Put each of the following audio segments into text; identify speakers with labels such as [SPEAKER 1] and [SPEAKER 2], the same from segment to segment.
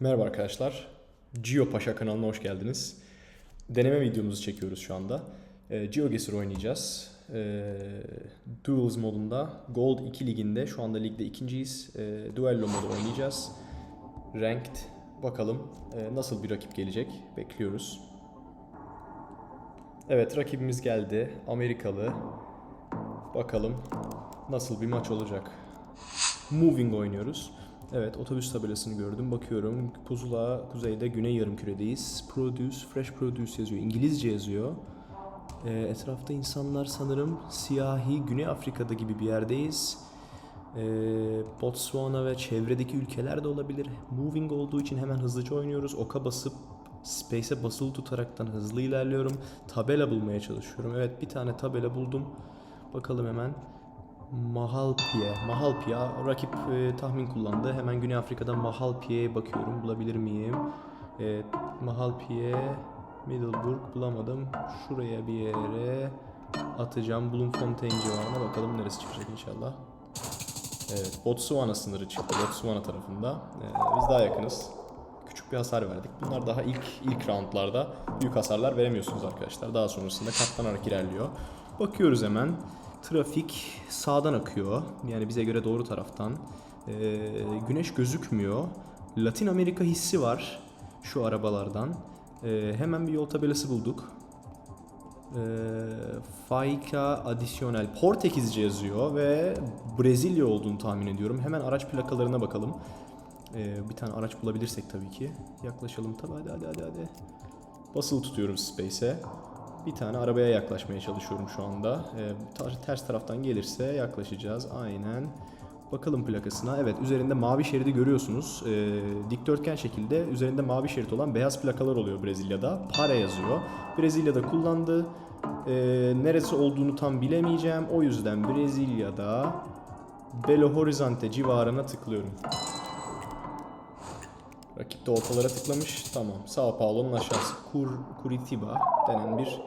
[SPEAKER 1] Merhaba arkadaşlar. Geo Paşa kanalına hoş geldiniz. Deneme videomuzu çekiyoruz şu anda. E, GeoGuessr oynayacağız. E, Duels modunda Gold 2 liginde şu anda ligde ikinciyiz. E, Duello modu oynayacağız. Ranked bakalım e, nasıl bir rakip gelecek bekliyoruz. Evet rakibimiz geldi. Amerikalı. Bakalım nasıl bir maç olacak. Moving oynuyoruz. Evet otobüs tabelasını gördüm. Bakıyorum. Puzula kuzeyde güney yarımküredeyiz. Produce, fresh produce yazıyor. İngilizce yazıyor. Ee, etrafta insanlar sanırım siyahi Güney Afrika'da gibi bir yerdeyiz. Ee, Botswana ve çevredeki ülkeler de olabilir. Moving olduğu için hemen hızlıca oynuyoruz. Oka basıp Space'e basılı tutaraktan hızlı ilerliyorum. Tabela bulmaya çalışıyorum. Evet bir tane tabela buldum. Bakalım hemen. Mahalpiye. Mahalpiye. Rakip e, tahmin kullandı. Hemen Güney Afrika'dan Mahalpiye'ye bakıyorum. Bulabilir miyim? Evet. Mahalpiye. Middleburg bulamadım. Şuraya bir yere atacağım. Bloemfontein civarına. Bakalım neresi çıkacak inşallah. Evet. Botswana sınırı çıktı. Botswana tarafında. Ee, biz daha yakınız. Küçük bir hasar verdik. Bunlar daha ilk ilk roundlarda büyük hasarlar veremiyorsunuz arkadaşlar. Daha sonrasında katlanarak ilerliyor. Bakıyoruz hemen. Trafik sağdan akıyor. Yani bize göre doğru taraftan. Ee, güneş gözükmüyor. Latin Amerika hissi var şu arabalardan. Ee, hemen bir yol tabelası bulduk. Ee, Faika Adisyonel Portekizce yazıyor ve Brezilya olduğunu tahmin ediyorum. Hemen araç plakalarına bakalım. Ee, bir tane araç bulabilirsek tabii ki. Yaklaşalım tabii hadi hadi hadi hadi. Basılı tutuyorum Space'e. Bir tane arabaya yaklaşmaya çalışıyorum şu anda. Ta- ters taraftan gelirse yaklaşacağız. Aynen. Bakalım plakasına. Evet üzerinde mavi şeridi görüyorsunuz. Ee, dikdörtgen şekilde üzerinde mavi şerit olan beyaz plakalar oluyor Brezilya'da. Para yazıyor. Brezilya'da kullandı. Ee, neresi olduğunu tam bilemeyeceğim. O yüzden Brezilya'da Belo Horizonte civarına tıklıyorum. Rakip de ortalara tıklamış. Tamam. Sao Paulo'nun aşağısı. Kur, Curitiba denen bir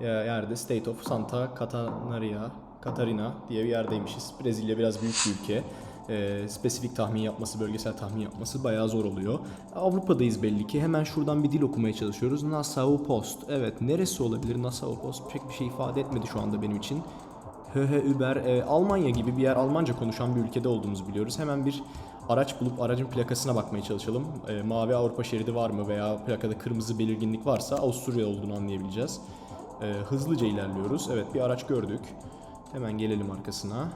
[SPEAKER 1] yerde State of Santa Catarina, Catarina diye bir yerdeymişiz. Brezilya biraz büyük bir ülke. Ee, spesifik tahmin yapması, bölgesel tahmin yapması bayağı zor oluyor. Avrupa'dayız belli ki. Hemen şuradan bir dil okumaya çalışıyoruz. Nassau Post. Evet, neresi olabilir Nassau Post? Pek bir şey ifade etmedi şu anda benim için. Höhe Uber, e, Almanya gibi bir yer Almanca konuşan bir ülkede olduğumuzu biliyoruz. Hemen bir araç bulup aracın plakasına bakmaya çalışalım. E, mavi Avrupa şeridi var mı veya plakada kırmızı belirginlik varsa Avusturya olduğunu anlayabileceğiz. E, hızlıca ilerliyoruz. Evet bir araç gördük. Hemen gelelim arkasına.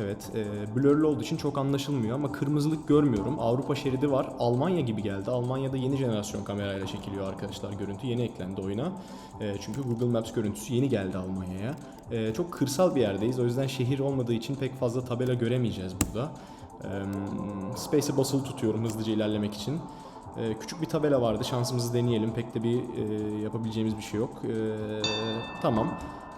[SPEAKER 1] Evet, e, blurlu olduğu için çok anlaşılmıyor ama kırmızılık görmüyorum. Avrupa şeridi var. Almanya gibi geldi. Almanya'da yeni jenerasyon kamerayla çekiliyor arkadaşlar görüntü. Yeni eklendi oyuna. E, çünkü Google Maps görüntüsü yeni geldi Almanya'ya. E, çok kırsal bir yerdeyiz. O yüzden şehir olmadığı için pek fazla tabela göremeyeceğiz burada. E, Space'e basılı tutuyorum hızlıca ilerlemek için. E, küçük bir tabela vardı. Şansımızı deneyelim. Pek de bir e, yapabileceğimiz bir şey yok. E, tamam.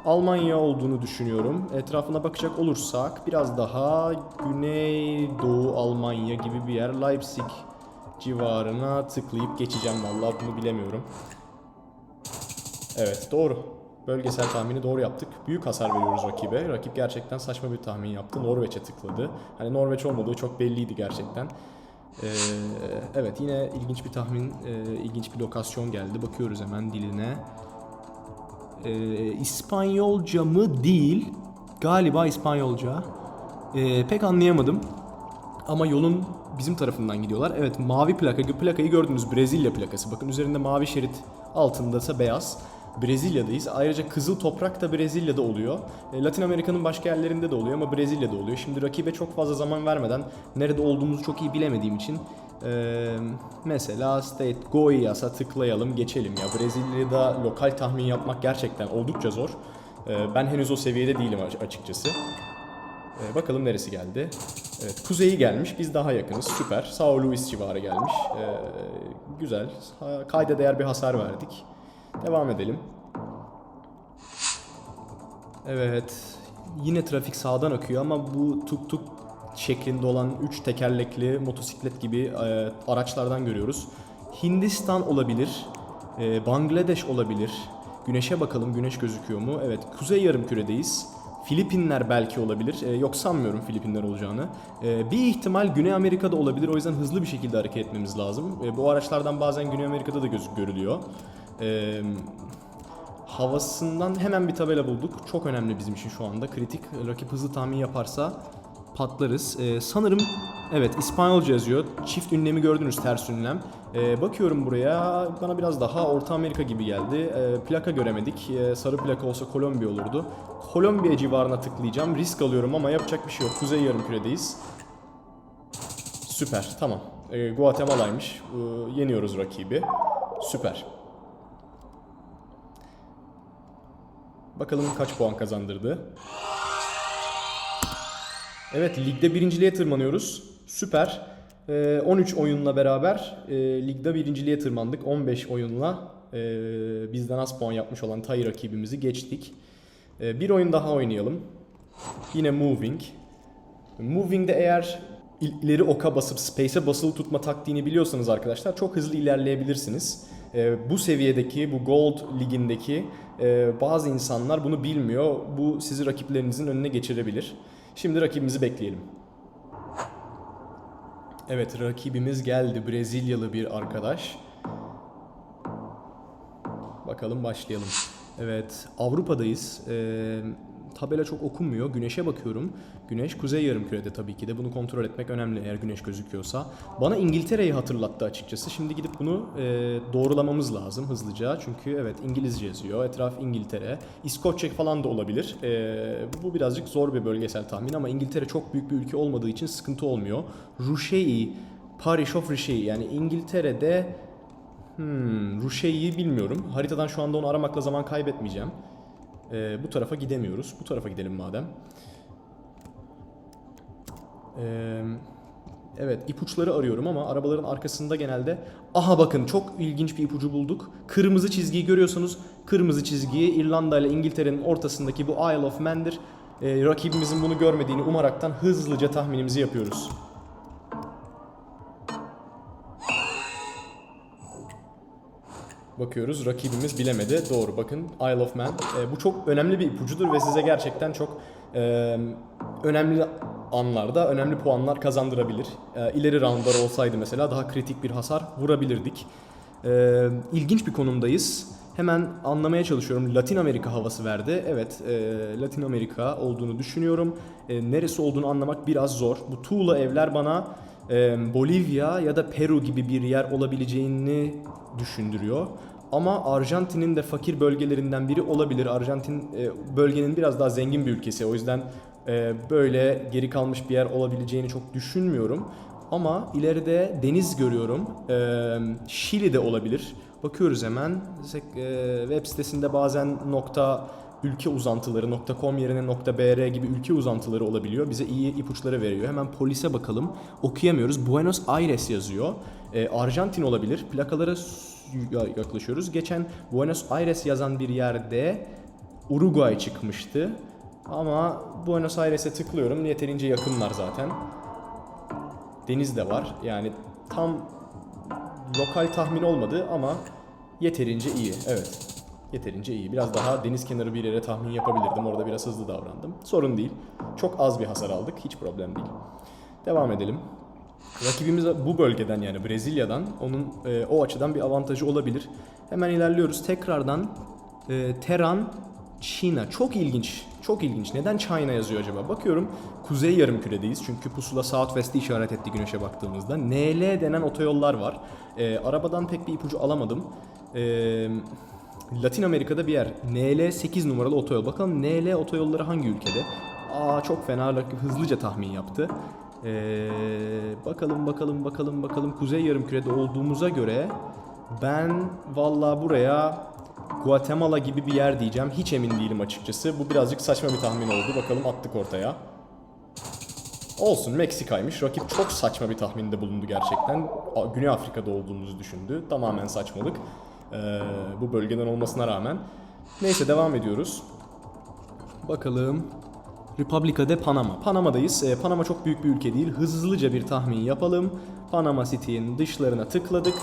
[SPEAKER 1] Almanya olduğunu düşünüyorum. Etrafına bakacak olursak biraz daha Güneydoğu Almanya gibi bir yer. Leipzig civarına tıklayıp geçeceğim vallahi bunu bilemiyorum. Evet doğru. Bölgesel tahmini doğru yaptık. Büyük hasar veriyoruz rakibe. Rakip gerçekten saçma bir tahmin yaptı. Norveç'e tıkladı. Hani Norveç olmadığı çok belliydi gerçekten. Ee, evet yine ilginç bir tahmin, e, ilginç bir lokasyon geldi. Bakıyoruz hemen diline. Ee, İspanyolca mı değil? Galiba İspanyolca. Ee, pek anlayamadım. Ama yolun bizim tarafından gidiyorlar. Evet mavi plaka, plakayı gördünüz Brezilya plakası. Bakın üzerinde mavi şerit altında ise beyaz. Brezilya'dayız. Ayrıca kızıl toprak da Brezilya'da oluyor. E, Latin Amerika'nın başka yerlerinde de oluyor ama Brezilya'da oluyor. Şimdi rakibe çok fazla zaman vermeden nerede olduğumuzu çok iyi bilemediğim için e, mesela State Goias'a tıklayalım geçelim ya. Brezilya'da lokal tahmin yapmak gerçekten oldukça zor. E, ben henüz o seviyede değilim açıkçası. Ee, bakalım neresi geldi. Evet, kuzeyi gelmiş. Biz daha yakınız. Süper. Sao Luis civarı gelmiş. Ee, güzel. Kayda değer bir hasar verdik. Devam edelim. Evet. Yine trafik sağdan akıyor ama bu tuk tuk şeklinde olan 3 tekerlekli motosiklet gibi e, araçlardan görüyoruz. Hindistan olabilir. e, Bangladeş olabilir. Güneşe bakalım güneş gözüküyor mu? Evet kuzey yarımküredeyiz. Filipinler belki olabilir. Ee, yok sanmıyorum Filipinler olacağını. Ee, bir ihtimal Güney Amerika'da olabilir. O yüzden hızlı bir şekilde hareket etmemiz lazım. Ee, bu araçlardan bazen Güney Amerika'da da gözük görülüyor. Ee, havasından hemen bir tabela bulduk. Çok önemli bizim için şu anda. Kritik. Rakip hızlı tahmin yaparsa patlarız. Ee, sanırım evet İspanyolca yazıyor. Çift ünlemi gördünüz ters ünlem. Ee, bakıyorum buraya bana biraz daha Orta Amerika gibi geldi. Ee, plaka göremedik. Ee, sarı plaka olsa Kolombiya olurdu. Kolombiya civarına tıklayacağım. Risk alıyorum ama yapacak bir şey yok. Kuzey yarımküredeyiz. Süper tamam. Ee, Guatemala'ymış. Ee, yeniyoruz rakibi. Süper. Bakalım kaç puan kazandırdı. Evet ligde birinciliğe tırmanıyoruz. Süper. Ee, 13 oyunla beraber e, ligde birinciliğe tırmandık. 15 oyunla e, bizden az puan yapmış olan Tay rakibimizi geçtik. E, bir oyun daha oynayalım. Yine Moving. Moving'de eğer ileri oka basıp space'e basılı tutma taktiğini biliyorsanız arkadaşlar çok hızlı ilerleyebilirsiniz. Ee, bu seviyedeki, bu Gold ligindeki e, bazı insanlar bunu bilmiyor. Bu sizi rakiplerinizin önüne geçirebilir. Şimdi rakibimizi bekleyelim. Evet rakibimiz geldi. Brezilyalı bir arkadaş. Bakalım başlayalım. Evet Avrupa'dayız. Ee, tabela çok okunmuyor. Güneşe bakıyorum. Güneş kuzey yarımkürede tabii ki de. Bunu kontrol etmek önemli eğer güneş gözüküyorsa. Bana İngiltere'yi hatırlattı açıkçası. Şimdi gidip bunu e, doğrulamamız lazım hızlıca. Çünkü evet İngilizce yazıyor. Etraf İngiltere. İskoçya falan da olabilir. E, bu birazcık zor bir bölgesel tahmin ama İngiltere çok büyük bir ülke olmadığı için sıkıntı olmuyor. Ruşei, Parish of Ruşei yani İngiltere'de Hmm, Ruşei'yi bilmiyorum. Haritadan şu anda onu aramakla zaman kaybetmeyeceğim. Ee, bu tarafa gidemiyoruz. Bu tarafa gidelim madem. Ee, evet ipuçları arıyorum ama arabaların arkasında genelde... Aha bakın çok ilginç bir ipucu bulduk. Kırmızı çizgiyi görüyorsanız kırmızı çizgiyi İrlanda ile İngiltere'nin ortasındaki bu Isle of Man'dir. Ee, rakibimizin bunu görmediğini umaraktan hızlıca tahminimizi yapıyoruz. Bakıyoruz rakibimiz bilemedi. Doğru bakın Isle of Man. E, bu çok önemli bir ipucudur ve size gerçekten çok e, önemli anlarda önemli puanlar kazandırabilir. E, ileri roundlar olsaydı mesela daha kritik bir hasar vurabilirdik. E, ilginç bir konumdayız. Hemen anlamaya çalışıyorum. Latin Amerika havası verdi. Evet, e, Latin Amerika olduğunu düşünüyorum. E, neresi olduğunu anlamak biraz zor. Bu tuğla evler bana e, Bolivya ya da Peru gibi bir yer olabileceğini düşündürüyor. Ama Arjantin'in de fakir bölgelerinden biri olabilir. Arjantin e, bölgenin biraz daha zengin bir ülkesi. O yüzden e, böyle geri kalmış bir yer olabileceğini çok düşünmüyorum. Ama ileride deniz görüyorum. E, Şili'de olabilir. Bakıyoruz hemen. Web sitesinde bazen nokta ülke uzantıları .com yerine .br gibi ülke uzantıları olabiliyor. Bize iyi ipuçları veriyor. Hemen polise bakalım. Okuyamıyoruz. Buenos Aires yazıyor. E, Arjantin olabilir. Plakalara yaklaşıyoruz. Geçen Buenos Aires yazan bir yerde Uruguay çıkmıştı. Ama Buenos Aires'e tıklıyorum. Yeterince yakınlar zaten. Deniz de var. Yani tam lokal tahmin olmadı ama yeterince iyi. Evet. Yeterince iyi. Biraz daha deniz kenarı bir yere tahmin yapabilirdim. Orada biraz hızlı davrandım. Sorun değil. Çok az bir hasar aldık. Hiç problem değil. Devam edelim. Rakibimiz bu bölgeden yani Brezilya'dan. Onun e, o açıdan bir avantajı olabilir. Hemen ilerliyoruz. Tekrardan e, Teran, Çin'a. Çok ilginç. Çok ilginç. Neden China yazıyor acaba? Bakıyorum kuzey yarımküredeyiz. Çünkü pusula Southwest'i işaret etti güneşe baktığımızda. NL denen otoyollar var. E, arabadan pek bir ipucu alamadım. Eee Latin Amerika'da bir yer. NL 8 numaralı otoyol. Bakalım NL otoyolları hangi ülkede? Aa çok fena hızlıca tahmin yaptı. Ee, bakalım bakalım bakalım bakalım Kuzey Yarımküre'de olduğumuza göre ben valla buraya Guatemala gibi bir yer diyeceğim. Hiç emin değilim açıkçası. Bu birazcık saçma bir tahmin oldu. Bakalım attık ortaya. Olsun Meksika'ymış. Rakip çok saçma bir tahminde bulundu gerçekten. Güney Afrika'da olduğumuzu düşündü. Tamamen saçmalık. Ee, bu bölgeden olmasına rağmen. Neyse devam ediyoruz. Bakalım. Republica de Panama. Panama'dayız. Ee, Panama çok büyük bir ülke değil. Hızlıca bir tahmin yapalım. Panama City'nin dışlarına tıkladık.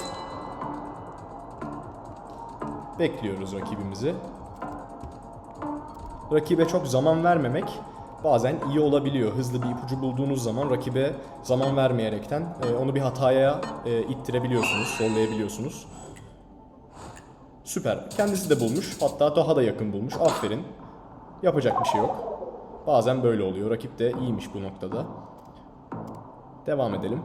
[SPEAKER 1] Bekliyoruz rakibimizi. rakibe çok zaman vermemek bazen iyi olabiliyor. Hızlı bir ipucu bulduğunuz zaman rakibe zaman vermeyerekten e, onu bir hataya e, ittirebiliyorsunuz, zorlayabiliyorsunuz. Süper. Kendisi de bulmuş. Hatta daha da yakın bulmuş. Aferin. Yapacak bir şey yok. Bazen böyle oluyor. Rakip de iyiymiş bu noktada. Devam edelim.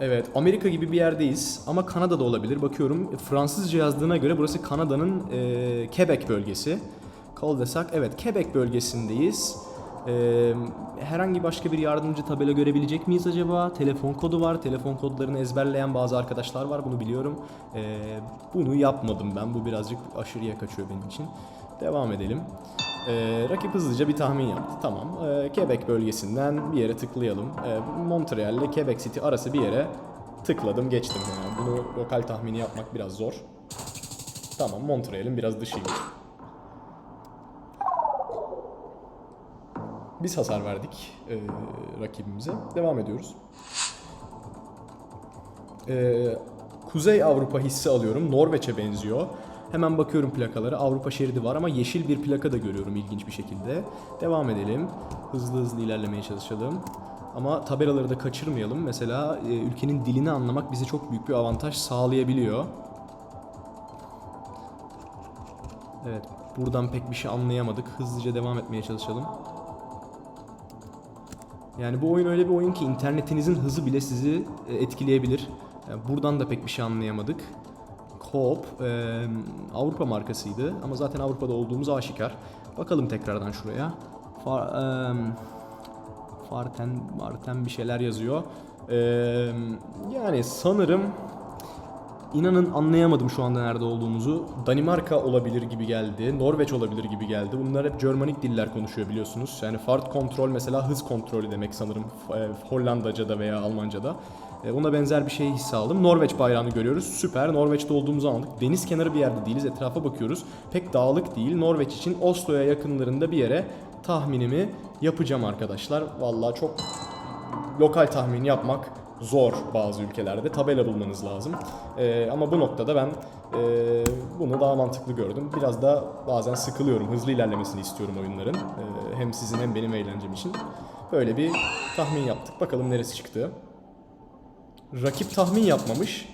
[SPEAKER 1] Evet, Amerika gibi bir yerdeyiz ama Kanada'da olabilir. Bakıyorum Fransızca yazdığına göre burası Kanada'nın e, Quebec bölgesi. Cul-de-sac, evet Quebec bölgesindeyiz. E, herhangi başka bir yardımcı tabela görebilecek miyiz acaba? Telefon kodu var. Telefon kodlarını ezberleyen bazı arkadaşlar var. Bunu biliyorum. E, bunu yapmadım ben. Bu birazcık aşırıya kaçıyor benim için. Devam edelim. Ee, rakip hızlıca bir tahmin yaptı. Tamam. Ee, Quebec bölgesinden bir yere tıklayalım. Ee, Montreal ile Quebec City arası bir yere tıkladım geçtim. Yani bunu lokal tahmini yapmak biraz zor. Tamam Montreal'in biraz dışıymış. Biz hasar verdik ee, rakibimize. Devam ediyoruz. Ee, Kuzey Avrupa hissi alıyorum. Norveç'e benziyor. Hemen bakıyorum plakalara. Avrupa şeridi var ama yeşil bir plaka da görüyorum ilginç bir şekilde. Devam edelim. Hızlı hızlı ilerlemeye çalışalım. Ama tabelaları da kaçırmayalım. Mesela e, ülkenin dilini anlamak bize çok büyük bir avantaj sağlayabiliyor. Evet, buradan pek bir şey anlayamadık. Hızlıca devam etmeye çalışalım. Yani bu oyun öyle bir oyun ki internetinizin hızı bile sizi e, etkileyebilir. Yani buradan da pek bir şey anlayamadık. Coop e, Avrupa markasıydı ama zaten Avrupa'da olduğumuz aşikar. Bakalım tekrardan şuraya. Far, e, Farten, Marten bir şeyler yazıyor. E, yani sanırım İnanın anlayamadım şu anda nerede olduğumuzu. Danimarka olabilir gibi geldi. Norveç olabilir gibi geldi. Bunlar hep Germanik diller konuşuyor biliyorsunuz. Yani fart kontrol mesela hız kontrolü demek sanırım e, Hollandaca'da veya Almanca'da. E, Ona benzer bir şey hisse aldım. Norveç bayrağını görüyoruz. Süper. Norveç'te olduğumuzu anladık. Deniz kenarı bir yerde değiliz. Etrafa bakıyoruz. Pek dağlık değil. Norveç için Oslo'ya yakınlarında bir yere tahminimi yapacağım arkadaşlar. Vallahi çok lokal tahmin yapmak zor bazı ülkelerde. Tabela bulmanız lazım. Ee, ama bu noktada ben e, bunu daha mantıklı gördüm. Biraz da bazen sıkılıyorum. Hızlı ilerlemesini istiyorum oyunların. Ee, hem sizin hem benim eğlencem için. Böyle bir tahmin yaptık. Bakalım neresi çıktı. Rakip tahmin yapmamış.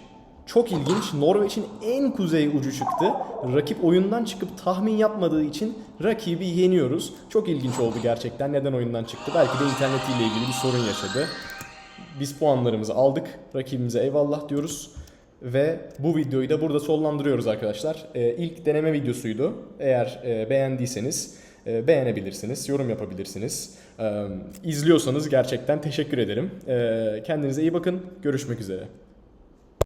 [SPEAKER 1] Çok ilginç. Norveç'in en kuzey ucu çıktı. Rakip oyundan çıkıp tahmin yapmadığı için rakibi yeniyoruz. Çok ilginç oldu gerçekten. Neden oyundan çıktı? Belki de internetiyle ilgili bir sorun yaşadı. Biz puanlarımızı aldık. Rakibimize eyvallah diyoruz. Ve bu videoyu da burada sonlandırıyoruz arkadaşlar. Ee, ilk deneme videosuydu. Eğer e, beğendiyseniz e, beğenebilirsiniz, yorum yapabilirsiniz. Ee, izliyorsanız gerçekten teşekkür ederim. Ee, kendinize iyi bakın. Görüşmek üzere.